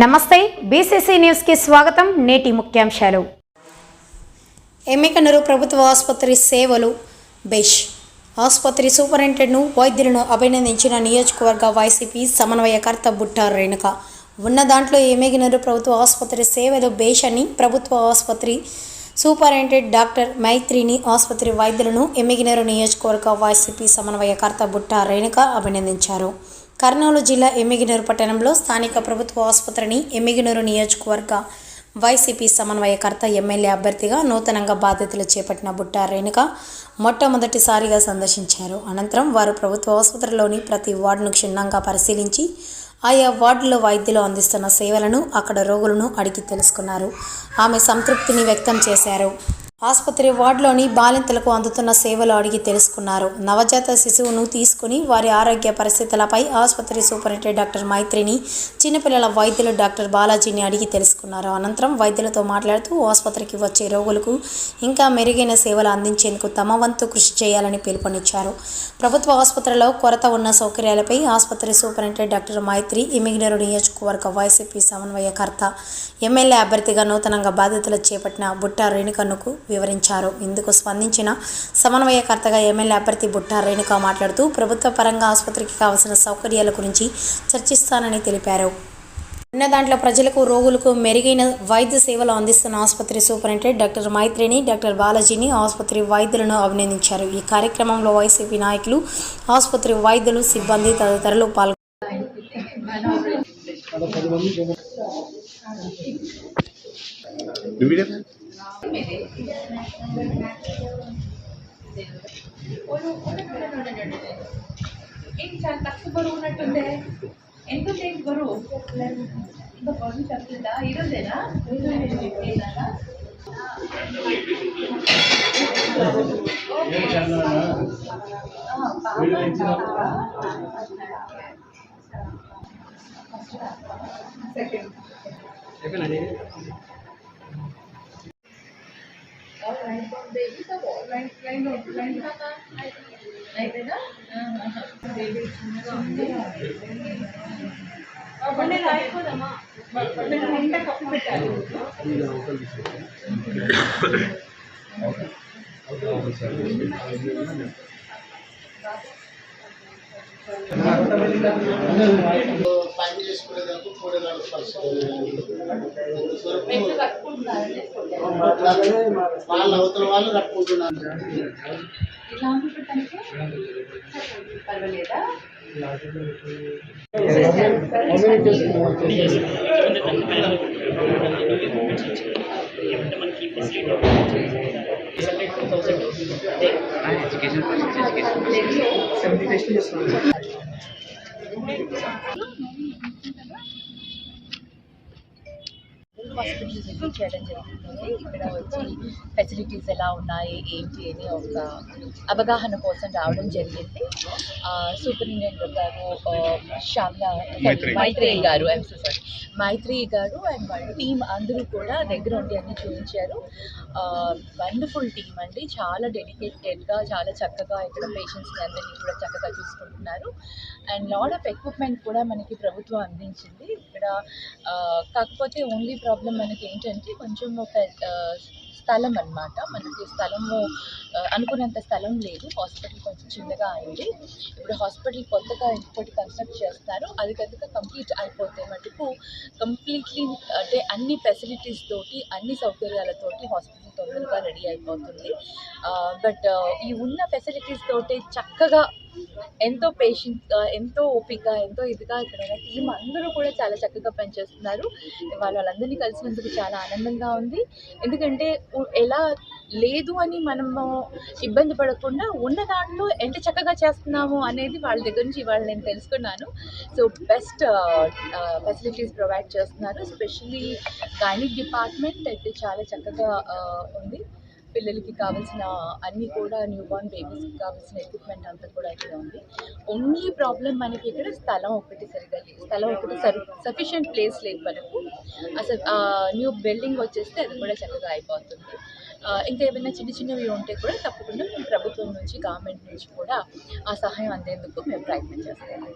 నమస్తే బీసీసీ న్యూస్కి స్వాగతం నేటి ముఖ్యాంశాలు. ఎమ్మికన్నూరు ప్రభుత్వ ఆసుపత్రి సేవలు బెష్. ఆసుపత్రి సూపరింటెండెంట్ను వైద్యులను అభినందించిన నియోజకవర్గ వైసీపీ సమన్వయకర్త బుట్టారు రేణుక. ఉన్న దాంట్లో ఎమ్మికన్నూరు ప్రభుత్వ ఆసుపత్రి సేవలు బేష్ అని ప్రభుత్వ ఆసుపత్రి సూపరింటెండెంట్ డాక్టర్ మైత్రిని ఆసుపత్రి వైద్యులను ఎమ్మిగినరు నియోజకవర్గ వైసీపీ సమన్వయకర్త బుట్టా రేణుక అభినందించారు. కర్నూలు జిల్లా ఎమ్మిగినూరు పట్టణంలో స్థానిక ప్రభుత్వ ఆసుపత్రిని ఎమ్మిగినూరు నియోజకవర్గ వైసీపీ సమన్వయకర్త ఎమ్మెల్యే అభ్యర్థిగా నూతనంగా బాధ్యతలు చేపట్టిన బుట్టా రేణుక మొట్టమొదటిసారిగా సందర్శించారు. అనంతరం వారు ప్రభుత్వ ఆసుపత్రిలోని ప్రతి వార్డును క్షుణ్ణంగా పరిశీలించి ఆయా వార్డులో వైద్యులు అందిస్తున్న సేవలను అక్కడ రోగులను అడిగి తెలుసుకున్నారు. ఆమె సంతృప్తిని వ్యక్తం చేశారు. ఆసుపత్రి వార్డులోని బాలింతలకు అందుతున్న సేవలు అడిగి తెలుసుకున్నారు. నవజాత శిశువును తీసుకుని వారి ఆరోగ్య పరిస్థితులపై ఆసుపత్రి సూపరింటెండెంట్ డాక్టర్ మైత్రిని చిన్నపిల్లల వైద్యులు డాక్టర్ బాలాజీని అడిగి తెలుసుకున్నారు. అనంతరం వైద్యులతో మాట్లాడుతూ ఆసుపత్రికి వచ్చే రోగులకు ఇంకా మెరుగైన సేవలు అందించేందుకు తమ వంతు కృషి చేయాలని పిలుపునిచ్చారు. ప్రభుత్వ ఆసుపత్రిలో కొరత ఉన్న సౌకర్యాలపై ఆసుపత్రి సూపరింటెండెంట్ డాక్టర్ మైత్రి ఇమిగ్నరు నియోజకవర్గ వైసీపీ సమన్వయకర్త ఎమ్మెల్యే అభ్యర్థిగా నూతనంగా బాధ్యతలు చేపట్టిన బుట్టా రేణుకన్నుకు వివరించారు. ఇందుకు స్పందించిన సమన్వయకర్తగా ఎమ్మెల్యే అభ్యర్థి బుట్టా రేణుక మాట్లాడుతూ ప్రభుత్వ పరంగా ఆసుపత్రికి కావాల్సిన సౌకర్యాల గురించి చర్చిస్తానని తెలిపారు. ఉన్న దాంట్లో ప్రజలకు రోగులకు మెరుగైన వైద్య సేవలు అందిస్తున్న ఆసుపత్రి సూపరింటెండెంట్ డాక్టర్ మైత్రిని డాక్టర్ బాలాజీని ఆసుపత్రి వైద్యులను అభినందించారు. ఈ కార్యక్రమంలో వైసీపీ నాయకులు ఆసుపత్రి వైద్యులు సిబ్బంది తదితరులు పాల్గొన్నారు. ఏంటి చాలా తక్కువ బరువు ఉన్నట్టుందే ఎంత ఏంటి బరువు ఇంకా బరువు తగ్గిందా ఈరోజేనా ఏనా? సెకండ్ బేబీస్ రెండు రెండు అయితేదా బేబీస్ వంట కప్పు పెట్టాలి పని చేసుకునేదానికి వాళ్ళ అవతల వాళ్ళు కట్టుకుంటున్నారు ఇట్లా అనుకుంటానికి హాస్పిటల్స్ విజిట్ చేయడం జరుగుతుంది ఇక్కడ వచ్చి ఫెసిలిటీస్ ఎలా ఉన్నాయి? ఏంటి అని ఒక అవగాహన కోసం రావడం జరిగింది. సూపరింటెండెంట్ గారు శ్యామ్ల మైత్రి. గారు. ఐఎమ్ సో సారీ గారు అండ్ వాళ్ళ టీం అందరూ కూడా దగ్గర ఉండి అన్ని చూపించారు. వండర్ఫుల్ టీం అండి. చాలా డెడికేటెడ్గా చాలా చక్కగా ఇక్కడ పేషెంట్స్ని అందరినీ కూడా చక్కగా చూసుకుంటున్నారు. అండ్ లాడ్ ఆఫ్ ఎక్విప్మెంట్ కూడా మనకి ప్రభుత్వం అందించింది. ఇక్కడ కాకపోతే ఓన్లీ ప్రాబ్లం మనకి ఏంటంటే కొంచెం ఒక స్థలం అన్నమాట. మనకి స్థలము అనుకున్నంత స్థలం లేదు. హాస్పిటల్ కొంచెం చిన్నగా అయింది. ఇప్పుడు హాస్పిటల్ కొత్తగా ఇంకోటి కన్స్ట్రక్ట్ చేస్తారు. అది కనుక కంప్లీట్ అయిపోతే మటుకు కంప్లీట్లీ అంటే అన్ని ఫెసిలిటీస్ తోటి అన్ని సౌకర్యాలతోటి హాస్పిటల్ తొందరగా రెడీ అయిపోతుంది. బట్ ఈ ఉన్న ఫెసిలిటీస్ తోటి చక్కగా ఎంతో పేషెంట్గా ఎంతో ఓపిక ఎంతో ఇదిగా ఇక్కడ టీం అందరూ కూడా చాలా చక్కగా పనిచేస్తున్నారు. వాళ్ళ వాళ్ళందరినీ కలిసినందుకు చాలా ఆనందంగా ఉంది. ఎందుకంటే ఎలా లేదు అని మనము ఇబ్బంది పడకుండా ఉన్న దాంట్లో ఎంత చక్కగా చేస్తున్నాము అనేది వాళ్ళ దగ్గర నుంచి ఇవాళ నేను తెలుసుకున్నాను. సో బెస్ట్ ఫెసిలిటీస్ ప్రొవైడ్ చేస్తున్నారు. స్పెషల్లీ గైనిక్ డిపార్ట్మెంట్ అయితే చాలా చక్కగా ఉంది. పిల్లలకి కావాల్సిన అన్నీ కూడా న్యూ బార్న్ బేబీస్కి కావాల్సిన ఎక్విప్మెంట్ అంతా కూడా ఇక్కడ ఉంది. ఓన్లీ ప్రాబ్లం మనకి ఇక్కడ స్థలం ఒకటి సరిగా లేదు. స్థలం ఒకటి సరి సఫిషియంట్ ప్లేస్ లేదు మనకు. అసలు న్యూ బిల్డింగ్ వచ్చేస్తే అది కూడా చక్కగా అయిపోతుంది. ఇంకా ఏమైనా చిన్న చిన్నవి ఉంటే కూడా తప్పకుండా మేము ప్రభుత్వం నుంచి గవర్నమెంట్ నుంచి కూడా ఆ సహాయం అందేందుకు మేము ప్రయత్నం చేస్తాము